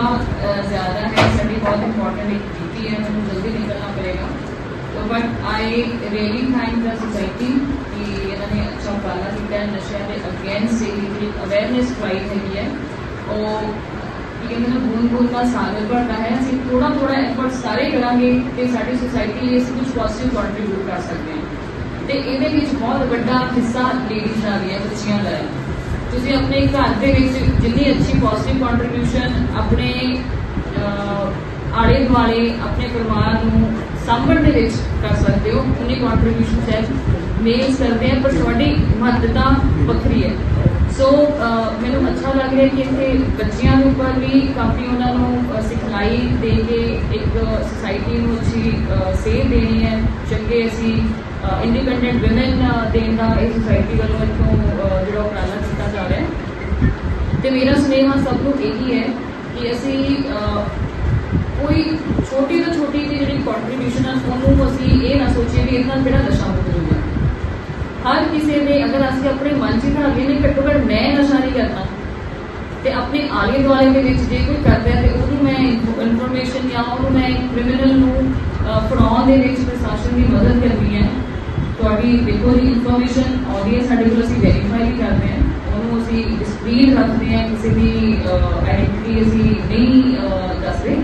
ਥੋੜਾ ਰੁਝੇਵਾਂ ਅ, ਜ਼ਿਆਦਾ ਹੈ ਸਾਡੀ ਬਹੁਤ ਇੰਪੋਰਟੈਂਟ ਇੱਕ ਡਿਊਟੀ ਹੈ ਮੈਨੂੰ ਜਲਦੀ ਨਿਕਲਣਾ ਪੜੇਗਾ तो but I really thank the society कि इन्होंने अच्छा उपाला किया है नशे के अगेंस्ट ਜਿਹੜੀ ਅਵੇਅਰਨੈਸ ਡਰਾਈਵ ਹੈਗੀ ਹੈ ਉਹ ਕੀ ਕਹਿੰਦੇ ਨੇ ਬੂੰਦ ਬੂੰਦ ਨਾਲ ਸਾਗਰ ਭਰਦਾ ਹੈ ਅਸੀਂ ਥੋੜਾ ਥੋੜਾ ਐਫਰਟ ਸਾਰੇ ਕਰਾਂਗੇ ਤੇ ਸਾਡੀ ਸੁਸਾਇਟੀ ਲਈ ਅਸੀਂ ਕੁਝ ਪੋਜ਼ਿਟਿਵ ਕੰਟਰੀਬਿਊਟ ਕਰ ਸਕਦੇ ਹਾਂ ਤੇ ਇਹਦੇ ਵਿੱਚ ਬਹੁਤ ਵੱਡਾ ਹਿੱਸਾ ਲੇਡੀਜ਼ ਦਾ ਵੀ ਹੈ ਬੱਚੀਆਂ ਦਾ ਹੈ ਤੁਸੀਂ ਆਪਣੇ ਘਰ ਦੇ ਵਿੱਚ ਜਿੰਨੀ ਅੱਛੀ ਪੋਜ਼ਿਟਿਵ ਕੰਟਰੀਬਿਊਸ਼ਨ ਆਪਣੇ ਆਲੇ ਦੁਆਲੇ ਆਪਣੇ ਪਰਿਵਾਰ ਨੂੰ ਸਾਂਭਣ ਦੇ ਵਿੱਚ ਕਰ ਸਕਦੇ ਹੋ, ਉਨੀ ਕੰਟਰੀਬਿਊਸ਼ਨ ਹੈ। ਮੇਲਸ ਕਰਦੇ ਆ, ਪਰ ਤੁਹਾਡੀ ਮਹੱਤਤਾ ਵੱਖਰੀ ਹੈ। ਸੋ ਮੈਨੂੰ ਅੱਛਾ ਲੱਗ ਰਿਹਾ ਕਿ ਇੱਥੇ ਬੱਚਿਆਂ ਦੇ ਉੱਪਰ ਵੀ ਕਾਫੀ ਉਹਨਾਂ ਨੂੰ ਸਿਖਲਾਈ ਦੇ ਕੇ ਇੱਕ ਸੁਸਾਇਟੀ ਨੂੰ ਅੱਛੀ ਸੇਧ ਦੇਣੀ ਹੈ। ਚੰਗੇ ਅਸੀਂ ਇੰਡੀਪੈਂਡੈਂਟ ਔਮਨ ਦੇਣ ਦਾ ਇਹ ਸੁਸਾਇਟੀ ਵੱਲੋਂ ਇੱਥੋਂ ਅਹ, ਜਿਹੜਾ ਉਪਰਾਲਾ ਕੀਤਾ ਜਾ ਰਿਹਾ ਹੈ ਤੇ ਮੇਰਾ ਸੁਨੇਹਾ ਸਭ ਨੂੰ ਇਹੀ ਹੈ ਕਿ ਅਸੀਂ ਕੋਈ ਛੋਟੀ ਤੋਂ ਛੋਟੀ ਦੀ ਜਿਹੜੀ ਕੰਟਰੀਬਿਊਸ਼ਨ ਹੈ ਉਹਨੂੰ ਅਸੀਂ ਇਹ ਨਾ ਸੋਚੀਏ ਵੀ ਇਹਨਾਂ ਕਿਹੜਾ ਨਸ਼ਾ ਹੋ ਗਿਆ। ਹਰ ਕਿਸੇ ਨੇ ਅਗਰ ਅਸੀਂ ਆਪਣੇ ਮਨ 'ਚ ਧਾਰ ਲਈਏ ਨੇ ਘੱਟੋ ਘੱਟ ਮੈਂ ਨਸ਼ਾ ਨਹੀਂ ਕਰਨਾ ਤੇ ਆਪਣੇ ਆਲੇ ਦੁਆਲੇ ਦੇ ਵਿੱਚ ਜੇ ਕੋਈ ਕਰਦਾ ਹੈ, ਤੇ ਉਹਨੂੰ ਮੈਂ ਇਨਫੋਰਮੇਸ਼ਨ ਜਾਂ ਉਹਨੂੰ ਮੈਂ ਕ੍ਰਿਮੀਨਲ ਨੂੰ ਫੜਾਉਣ ਦੇ ਵਿੱਚ ਪ੍ਰਸ਼ਾਸਨ ਦੀ ਮਦਦ ਕਰਨੀ ਹੈ। ਤੁਹਾਡੀ ਦੇਖੋ ਜੀ ਇਨਫੋਰਮੇਸ਼ਨ ਆਉਂਦੀ ਹੈ, ਸਾਡੇ ਕੋਲ ਅਸੀਂ ਵੈਰੀਫਾਈ ਵੀ ਕਰਦੇ ਹਾਂ। ਅਸੀਂ ਡਿਸਕ੍ਰੀਟ ਰੱਖਦੇ ਹਾਂ ਕਿਸੇ ਦੀ ਆਇਡੈਂਟੀ ਅਸੀਂ ਨਹੀਂ ਅਹ, ਦੱਸਦੇ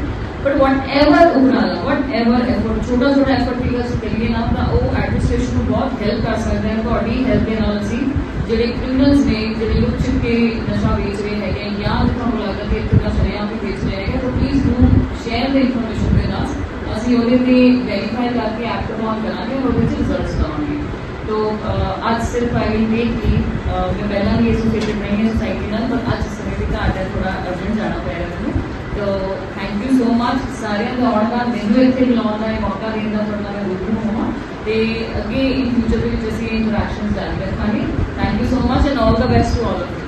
ਬਟ ਵਟਐਵਰ ਉਪਰਾਲਾ ਵਟਐਵਰ ਐਫਰਟ ਛੋਟਾ ਛੋਟਾ ਐਫਰਟ ਵੀ ਅਸੀਂ ਕਰੀਏ ਨਾ ਤਾਂ ਉਹ ਐਡਮਿਨਿਸਟ੍ਰੇਸ਼ਨ ਨੂੰ ਬਹੁਤ ਹੈਲਪ ਕਰ ਸਕਦਾ ਹੈ ਤੁਹਾਡੀ ਹੈਲਪ ਦੇ ਨਾਲ ਅਸੀਂ ਜਿਹੜੇ ਕ੍ਰਿਮੀਨਲਸ ਨੇ ਜਿਹੜੇ ਲੁੱਟ ਛਿਪ ਕੇ ਨਸ਼ਾ ਵੇਚ ਰਹੇ ਹੈਗੇ ਆ, ਜਾਂ ਤੁਹਾਨੂੰ ਲੱਗਦਾ ਕਿ ਇੱਥੇ ਦਾ ਸ਼ਰਿਆਂ ਵੀ ਵੇਚ ਰਹੇ ਹੈਗੇ ਤਾਂ please do share the information with us ਅਸੀਂ ਉਹਦੇ ਤੇ ਵੈਰੀਫਾਈ ਕਰਕੇ ਐਕਟ ਆਨ ਕਰਾਂਗੇ ਔਰ ਉਹਦੇ ਚ ਰਿਜ਼ਲਟਸ ਦਵਾਂਗੇ तो अह, ਅੱਜ ਸਿਰਫ ਆਈ ਵਿਲ ਮੇਕ ਕੀ ਮੈਂ ਪਹਿਲਾਂ ਵੀ ਐਸੋਸੀਏਟਡ ਨਹੀਂ ਹੈ ਸੋਸਾਇਟੀ ਨਾਲ ਪਰ ਅੱਜ ਸਮੇਂ ਦੀ ਘਾਟ ਹੈ ਥੋੜਾ ਅਰਜੈਂਟ ਜਾਣਾ ਪੈ ਰਿਹਾ ਮੈਨੂੰ। ਤੋ ਥੈਂਕ ਯੂ ਸੋ ਮਚ ਸਾਰਿਆਂ ਦਾ ਆਉਣ ਦਾ ਮੈਨੂੰ ਇੱਥੇ ਬੁਲਾਉਣ ਦਾ ਇਹ ਮੌਕਾ ਦੇਣ ਦਾ ਤੁਹਾਡਾ ਮੈਂ ਰੂਬਰੂ ਹੋਵਾਂ। ਤੇ ਅੱਗੇ ਇਨ ਫਿਊਚਰ ਦੇ ਵਿੱਚ ਅਸੀਂ ਇੰਟਰੈਕਸ਼ਨਸ ਜਾਰੀ ਰੱਖਾਂਗੇ। Thank you so much and all the best to all of you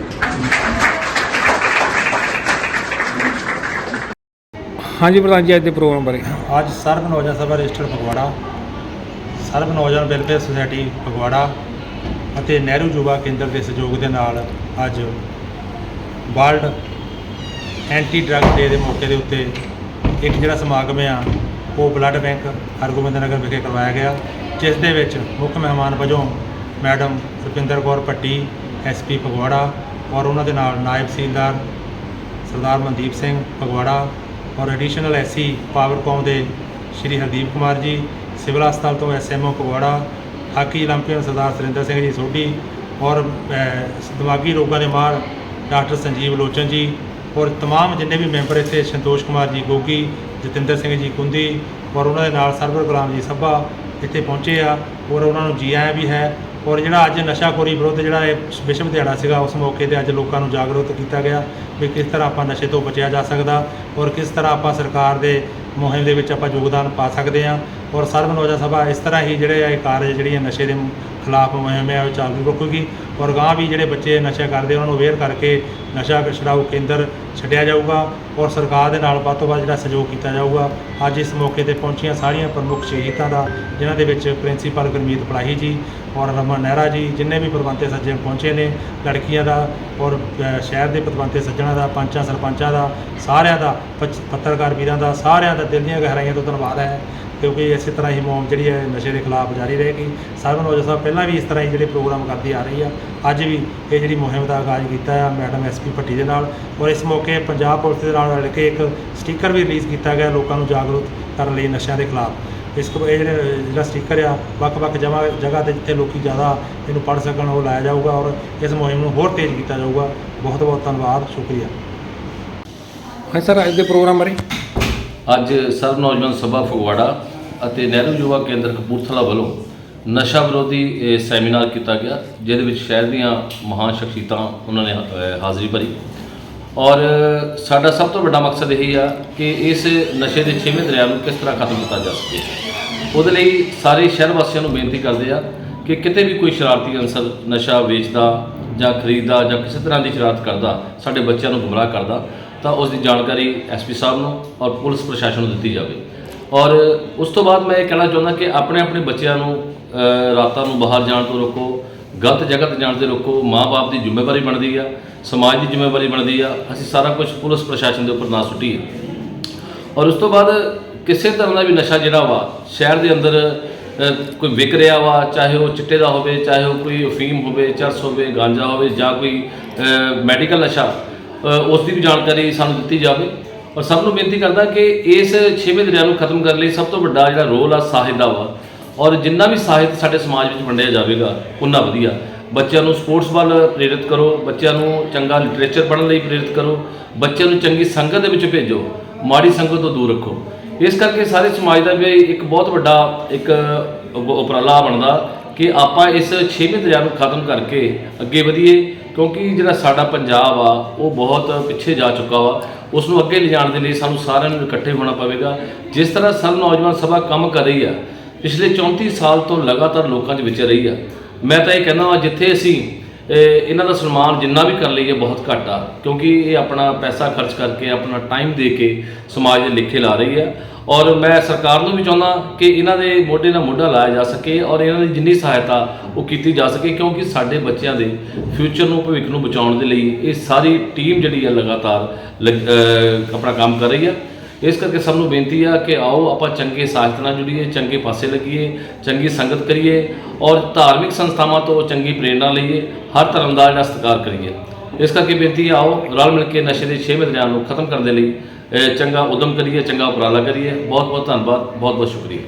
ਹਾਂਜੀ ਪ੍ਰਧਾਨ ਜੀ ਅੱਜ ਦੇ ਪ੍ਰੋਗਰਾਮ ਬਾਰੇ। ਅੱਜ ਸਰਬ ਨੌਜਵਾਨ ਸਭਾ ਰਜਿਸਟਰਡ ਫਗਵਾੜਾ। ਸਰਬ ਨੌਜਵਾਨ ਵੈਲਫੇਅਰ ਸੁਸਾਇਟੀ ਫਗਵਾੜਾ। ਅਤੇ ਨਹਿਰੂ ਯੁਵਾ ਕੇਂਦਰ ਦੇ ਸਹਿਯੋਗ ਦੇ ਨਾਲ ਅੱਜ ਵਰਲਡ ਐਂਟੀ ਡਰੱਗ ਡੇ ਦੇ ਮੌਕੇ ਦੇ ਉੱਤੇ ਇੱਕ ਜਿਹੜਾ ਸਮਾਗਮ ਆ, ਉਹ ਬਲੱਡ ਬੈਂਕ ਹਰਗੋਬਿੰਦ ਨਗਰ ਵਿਖੇ ਕਰਵਾਇਆ ਗਿਆ, ਜਿਸ ਦੇ ਵਿੱਚ ਮੁੱਖ ਮਹਿਮਾਨ ਵਜੋਂ ਮੈਡਮ ਸੁਪਿੰਦਰ ਕੌਰ ਭੱਟੀ ਐਸਪੀ ਫਗਵਾੜਾ ਔਰ ਉਹਨਾਂ ਦੇ ਨਾਲ ਨਾਇਬ ਤਹਿਸੀਲਦਾਰ ਸਰਦਾਰ ਮਨਦੀਪ ਸਿੰਘ ਫਗਵਾੜਾ ਔਰ ਐਡੀਸ਼ਨਲ ਐਸਸੀ ਪਾਵਰਕੌਮ ਦੇ ਸ਼੍ਰੀ ਹਰਦੀਪ ਕੁਮਾਰ ਜੀ, ਸਿਵਲ ਹਸਪਤਾਲ ਤੋਂ SMO Phagwara hockey olympian Sardar Surinder Singh ji Sodhi ਔਰ ਦਿਮਾਗੀ ਰੋਗਾਂ ਦੇ ਮਾਹਰ ਡਾਕਟਰ ਸੰਜੀਵ ਲੋਚਨ ਜੀ ਔਰ ਤਮਾਮ ਜਿੰਨੇ ਵੀ ਮੈਂਬਰ ਇੱਥੇ ਸੰਤੋਸ਼ ਕੁਮਾਰ ਜੀ ਗੋਗੀ, ਜਤਿੰਦਰ ਸਿੰਘ ਜੀ ਕੁੰਦੀ ਔਰ ਉਹਨਾਂ ਦੇ ਨਾਲ ਸਰਵਰ ਗੁਲਾਮ ਜੀ ਸੱਭਾ ਇੱਥੇ ਪਹੁੰਚੇ ਆ ਔਰ ਉਹਨਾਂ ਨੂੰ ਜੀ ਆਇਆ ਵੀ ਹੈ ਔਰ ਜਿਹੜਾ ਅੱਜ ਨਸ਼ਾਖੋਰੀ ਵਿਰੁੱਧ ਜਿਹੜਾ ਇਹ ਵਿਸ਼ਵ ਦਿਹਾੜਾ ਸੀਗਾ ਉਸ ਮੌਕੇ ਤੇ ਅੱਜ ਲੋਕਾਂ ਨੂੰ ਜਾਗਰੂਕ ਕੀਤਾ ਗਿਆ ਵੀ ਕਿਸ ਤਰ੍ਹਾਂ ਆਪਾਂ ਨਸ਼ੇ ਤੋਂ ਬਚਿਆ ਜਾ ਸਕਦਾ ਔਰ ਕਿਸ ਤਰ੍ਹਾਂ ਆਪਾਂ ਸਰਕਾਰ ਦੇ ਮੁਹਿੰਮ ਦੇ ਵਿੱਚ ਆਪਾਂ ਯੋਗਦਾਨ ਪਾ ਸਕਦੇ ਹਾਂ ਔਰ ਸਰਬ ਨੌਜਵਾਨ ਸਭਾ ਇਸ ਤਰ੍ਹਾਂ ਹੀ ਜਿਹੜੇ ਇਹ ਕਾਰਜ ਜਿਹੜੀ ਇਹ ਨਸ਼ੇ ਦੇ ਖਿਲਾਫ ਮੁਹਿੰਮ ਹੈ ਉਹ ਚਾਲੂ ਰੱਖੂਗੀ ਔਰ ਗਾਂ ਵੀ ਜਿਹੜੇ ਬੱਚੇ ਨਸ਼ਾ ਕਰਦੇ ਉਹਨਾਂ ਨੂੰ ਅਵੇਅਰ ਕਰਕੇ ਨਸ਼ਾ ਛਡਾਊ ਕੇਂਦਰ ਛੱਡਿਆ ਜਾਊਗਾ ਔਰ ਸਰਕਾਰ ਦੇ ਨਾਲ ਵੱਧ ਤੋਂ ਵੱਧ ਜਿਹੜਾ ਸਹਿਯੋਗ ਕੀਤਾ ਜਾਊਗਾ। ਅੱਜ ਇਸ ਮੌਕੇ ਤੇ ਪਹੁੰਚੀਆਂ ਸਾਰੀਆਂ ਪ੍ਰਮੁੱਖ ਸ਼ਹੀਦਾਂ ਦਾ, ਜਿਨ੍ਹਾਂ ਦੇ ਵਿੱਚ ਪ੍ਰਿੰਸੀਪਲ ਗੁਰਮੀਤ ਪਲਾਹੀ ਜੀ ਔਰ ਰਮਨ ਨਹਿਰਾ ਜੀ, ਜਿੰਨੇ ਵੀ ਪ੍ਰਬੰਧਕ ਸੱਜਣ ਪਹੁੰਚੇ ਨੇ, ਲੜਕੀਆਂ ਦਾ ਔਰ ਸ਼ਹਿਰ ਦੇ ਪ੍ਰਬੰਧਕ ਸੱਜਣ ਦਾ, ਪੰਚਾਂ, ਸਰਪੰਚਾਂ ਦਾ, ਸਾਰਿਆਂ ਦਾ, ਪਚ, ਪੱਤਰਕਾਰ ਵੀਰਾਂ ਦਾ, ਸਾਰਿਆਂ ਦਾ ਦਿਲ ਦੀਆਂ ਗਹਿਰਾਈਆਂ ਤੋਂ ਧੰਨਵਾਦ ਹੈ। ਕਿਉਂਕਿ ਇਸੇ ਤਰ੍ਹਾਂ ਹੀ ਮੁਹਿੰਮ ਜਿਹੜੀ ਹੈ ਨਸ਼ੇ ਦੇ ਖਿਲਾਫ ਜਾਰੀ ਰਹੇਗੀ। ਸਰਬ ਨੌਜਵਾਨ ਸਾਹਿਬ, ਪਹਿਲਾਂ ਵੀ ਇਸ ਤਰ੍ਹਾਂ ਹੀ ਜਿਹੜੇ ਪ੍ਰੋਗਰਾਮ ਕਰਦੀ ਆ ਰਹੀ ਆ, ਅੱਜ ਵੀ ਇਹ ਜਿਹੜੀ ਮੁਹਿੰਮ ਦਾ ਆਗਾਜ਼ ਕੀਤਾ ਆ ਮੈਡਮ ਐਸਪੀ ਭੱਟੀ ਦੇ ਨਾਲ ਔਰ ਇਸ ਮੌਕੇ ਪੰਜਾਬ ਪੁਲਿਸ ਦੇ ਨਾਲ ਰਲ ਕੇ ਇੱਕ ਸਟicker ਵੀ ਰਿਲੀਜ਼ ਕੀਤਾ ਗਿਆ ਲੋਕਾਂ ਨੂੰ ਜਾਗਰੂਕ ਕਰਨ ਲਈ ਨਸ਼ਿਆਂ ਦੇ ਖਿਲਾਫ। ਇਸ ਕੋ ਇਹ ਜਿਹੜੇ ਜਿਹੜਾ ਸਟicker ਆ ਵੱਖ-ਵੱਖ ਜਗ੍ਹਾ ਜਗ੍ਹਾ ਤੇ ਜਿੱਥੇ ਲੋਕੀ ਜ਼ਿਆਦਾ ਇਹਨੂੰ ਪੜ੍ਹ ਸਕਣ ਉਹ ਲਾਇਆ ਜਾਊਗਾ ਔਰ ਇਸ ਮੁਹਿੰਮ ਨੂੰ ਹੋਰ ਤੇਜ਼ ਕੀਤਾ ਜਾਊਗਾ। ਬਹੁਤ ਬਹੁਤ ਧੰਨਵਾਦ ਸ਼ੁਕਰੀਆ। ਹਾਂ ਸਰ ਅੱਜ ਦੇ ਪ੍ਰੋਗਰਾਮ ਬਾਰੇ? ਅੱਜ ਸਰਬ ਨੌਜਵਾਨ ਸਭਾ ਫਗਵਾੜਾ ਅਤੇ ਨਹਿਰੂ ਯੁਵਾ ਕੇਂਦਰ ਕਪੂਰਥਲਾ ਵੱਲੋਂ ਨਸ਼ਾ ਵਿਰੋਧੀ ਇਹ ਸੈਮੀਨਾਰ ਕੀਤਾ ਗਿਆ ਜਿਹਦੇ ਵਿੱਚ ਸ਼ਹਿਰ ਦੀਆਂ ਮਹਾਨ ਸ਼ਖਸੀਅਤਾਂ ਉਹਨਾਂ ਨੇ ਹਾਜ਼ਰੀ ਭਰੀ। ਔਰ ਸਾਡਾ ਸਭ ਤੋਂ ਵੱਡਾ ਮਕਸਦ ਇਹ ਆ ਕਿ ਇਸ ਨਸ਼ੇ ਦੇ ਛੇਵੇਂ ਦਰਿਆ ਨੂੰ ਕਿਸ ਤਰ੍ਹਾਂ ਖਤਮ ਕੀਤਾ ਜਾ ਸਕੇ। ਉਹਦੇ ਲਈ ਸਾਰੇ ਸ਼ਹਿਰ ਵਾਸੀਆਂ ਨੂੰ ਬੇਨਤੀ ਕਰਦੇ ਆ ਕਿ ਕਿਤੇ ਵੀ ਕੋਈ ਸ਼ਰਾਰਤੀ ਅਨਸਰ ਨਸ਼ਾ ਵੇਚਦਾ ਜਾਂ ਖਰੀਦਦਾ ਜਾਂ ਕਿਸੇ ਤਰ੍ਹਾਂ ਦੀ ਸ਼ਰਾਰਤ ਕਰਦਾ, ਸਾਡੇ ਬੱਚਿਆਂ ਨੂੰ ਗੁੰਮਰਾਹ ਕਰਦਾ, ਤਾਂ ਉਸ ਦੀ ਜਾਣਕਾਰੀ ਐਸਪੀ ਸਾਹਿਬ ਨੂੰ ਔਰ ਪੁਲਿਸ ਪ੍ਰਸ਼ਾਸਨ ਨੂੰ ਦਿੱਤੀ ਜਾਵੇ। ਔਰ ਉਸ ਤੋਂ ਬਾਅਦ ਮੈਂ ਇਹ ਕਹਿਣਾ ਚਾਹੁੰਦਾ ਕਿ ਆਪਣੇ ਆਪਣੇ ਬੱਚਿਆਂ ਨੂੰ ਰਾਤਾਂ ਨੂੰ ਬਾਹਰ ਜਾਣ ਤੋਂ ਰੋਕੋ ਗਲਤ ਜਗ੍ਹਾ ਤੇ ਜਾਣ ਤੋਂ ਰੋਕੋ, ਮਾਂ-ਬਾਪ ਦੀ ਜ਼ਿੰਮੇਵਾਰੀ ਬਣਦੀ ਆ, ਸਮਾਜ ਦੀ ਜ਼ਿੰਮੇਵਾਰੀ ਬਣਦੀ ਆ, ਅਸੀਂ ਸਾਰਾ ਕੁਝ ਪੁਲਿਸ ਪ੍ਰਸ਼ਾਸਨ ਦੇ ਉੱਪਰ ਨਾ ਸੁੱਟੀਏ ਔਰ ਉਸ ਤੋਂ ਬਾਅਦ ਕਿਸੇ ਤਰ੍ਹਾਂ ਦਾ ਵੀ ਨਸ਼ਾ ਜਿਹੜਾ ਵਾ, ਸ਼ਹਿਰ ਦੇ ਅੰਦਰ ਕੋਈ ਵਿਕ ਰਿਹਾ ਵਾ, ਚਾਹੇ ਉਹ ਚਿੱਟੇ ਦਾ ਹੋਵੇ, ਚਾਹੇ ਉਹ ਕੋਈ ਅਫੀਮ ਹੋਵੇ, ਚਰਸ ਹੋਵੇ, ਗਾਂਜਾ ਹੋਵੇ ਜਾਂ ਕੋਈ ਮੈਡੀਕਲ ਨਸ਼ਾ ਉਸ ਦੀ ਵੀ ਜਾਣਕਾਰੀ ਸਾਨੂੰ ਦਿੱਤੀ ਜਾਵੇ। ਔਰ ਸਭ ਨੂੰ ਬੇਨਤੀ ਕਰਦਾ ਕਿ ਇਸ ਛੇਵੇਂ ਦਰਿਆ ਨੂੰ ਖਤਮ ਕਰਨ ਲਈ ਸਭ ਤੋਂ ਵੱਡਾ ਜਿਹੜਾ ਰੋਲ ਆ, ਸਾਹਿਬ ਦਾ ਵਾ ਔਰ ਜਿੰਨਾ ਵੀ ਸਾਹਿਤ ਸਾਡੇ ਸਮਾਜ ਵਿੱਚ ਵੰਡਿਆ ਜਾਵੇਗਾ ਉਨਾ ਵਧੀਆ। ਬੱਚਿਆਂ ਨੂੰ ਸਪੋਰਟਸ ਵੱਲ ਪ੍ਰੇਰਿਤ ਕਰੋ, ਬੱਚਿਆਂ ਨੂੰ ਚੰਗਾ ਲਿਟਰੇਚਰ ਪੜ੍ਹਨ ਲਈ ਪ੍ਰੇਰਿਤ ਕਰੋ, ਬੱਚਿਆਂ ਨੂੰ ਚੰਗੀ ਸੰਗਤ ਦੇ ਵਿੱਚ ਭੇਜੋ, ਮਾੜੀ ਸੰਗਤ ਤੋਂ ਦੂਰ ਰੱਖੋ। ਇਸ ਕਰਕੇ ਸਾਰੇ ਸਮਾਜ ਦਾ ਵੀ ਇੱਕ ਬਹੁਤ ਵੱਡਾ ਇੱਕ ਉਪਰਾਲਾ ਬਣਦਾ ਕਿ ਆਪਾਂ ਇਸ ਛੇਵੇਂ ਦਰਿਆ ਨੂੰ ਖਤਮ ਕਰਕੇ ਅੱਗੇ ਵਧੀਏ, ਕਿਉਂਕਿ ਜਿਹੜਾ ਸਾਡਾ ਪੰਜਾਬ ਆ, ਉਹ ਬਹੁਤ ਪਿੱਛੇ ਜਾ ਚੁੱਕਾ ਵਾ। ਉਸ ਨੂੰ ਅੱਗੇ ਲਿਜਾਣ ਦੇ ਲਈ ਸਾਨੂੰ ਸਾਰਿਆਂ ਨੂੰ ਇਕੱਠੇ ਹੋਣਾ ਪਵੇਗਾ। ਜਿਸ ਤਰ੍ਹਾਂ ਸਰਵ ਨੌਜਵਾਨ ਸਭਾ ਕੰਮ ਕਰ ਰਹੀ ਆ ਪਿਛਲੇ 34 ਸਾਲ ਤੋਂ ਲਗਾਤਾਰ ਲੋਕਾਂ 'ਚ ਵਿਚਰ ਰਹੀ ਆ। ਮੈਂ ਤਾਂ ਇਹ ਕਹਿੰਦਾ ਵਾਂ, ਜਿੱਥੇ ਅਸੀਂ ਇਹਨਾਂ ਦਾ ਸਨਮਾਨ ਜਿੰਨਾ ਵੀ ਕਰ ਲਈਏ, ਬਹੁਤ ਘੱਟ ਆ। ਕਿਉਂਕਿ ਇਹ ਆਪਣਾ ਪੈਸਾ ਖਰਚ ਕਰਕੇ, ਆਪਣਾ ਟਾਈਮ ਦੇ ਕੇ ਸਮਾਜ ਦੇ ਲਿਖੇ ਲਾ ਰਹੀ ਆ। ਔਰ ਮੈਂ ਸਰਕਾਰ ਨੂੰ ਵੀ ਚਾਹੁੰਦਾ ਕਿ ਇਹਨਾਂ ਦੇ ਮੋਢੇ ਨਾਲ ਮੋਢਾ ਲਾਇਆ ਜਾ ਸਕੇ ਔਰ ਇਹਨਾਂ ਦੀ ਜਿੰਨੀ ਸਹਾਇਤਾ ਉਹ ਕੀਤੀ ਜਾ ਸਕੇ, ਕਿਉਂਕਿ ਸਾਡੇ ਬੱਚਿਆਂ ਦੇ ਫਿਊਚਰ ਨੂੰ, ਭਵਿੱਖ ਨੂੰ ਬਚਾਉਣ ਦੇ ਲਈ ਇਹ ਸਾਰੀ ਟੀਮ ਜਿਹੜੀ ਆ ਲਗਾਤਾਰ ਲੱਗ- ਆਪਣਾ ਕੰਮ ਕਰ ਰਹੀ ਆ। ਇਸ ਕਰਕੇ ਸਭ ਨੂੰ ਬੇਨਤੀ ਆ ਕਿ ਆਓ, ਆਪਾਂ ਚੰਗੇ ਸਾਹਿਤ ਨਾਲ ਜੁੜੀਏ, ਚੰਗੇ ਪਾਸੇ ਲੱਗੀਏ, ਚੰਗੀ ਸੰਗਤ ਕਰੀਏ ਔਰ ਧਾਰਮਿਕ ਸੰਸਥਾਵਾਂ ਤੋਂ ਚੰਗੀ ਪ੍ਰੇਰਣਾ ਲਈਏ, ਹਰ ਧਰਮ ਦਾ ਜਿਹੜਾ ਸਤਿਕਾਰ ਕਰੀਏ। ਇਸ ਕਰਕੇ ਬੇਨਤੀ ਆਓ, ਰਲ ਮਿਲ ਕੇ ਨਸ਼ੇ ਦੇ ਛੇਵੇਂ ਦਰਿਆ ਨੂੰ ਖਤਮ ਕਰਨ ਦੇ ਲਈ ਚੰਗਾ ਉਦਮ ਕਰੀਏ, ਚੰਗਾ ਉਪਰਾਲਾ ਕਰੀਏ। ਬਹੁਤ ਬਹੁਤ ਧੰਨਵਾਦ ਬਹੁਤ ਬਹੁਤ ਸ਼ੁਕਰੀਆ।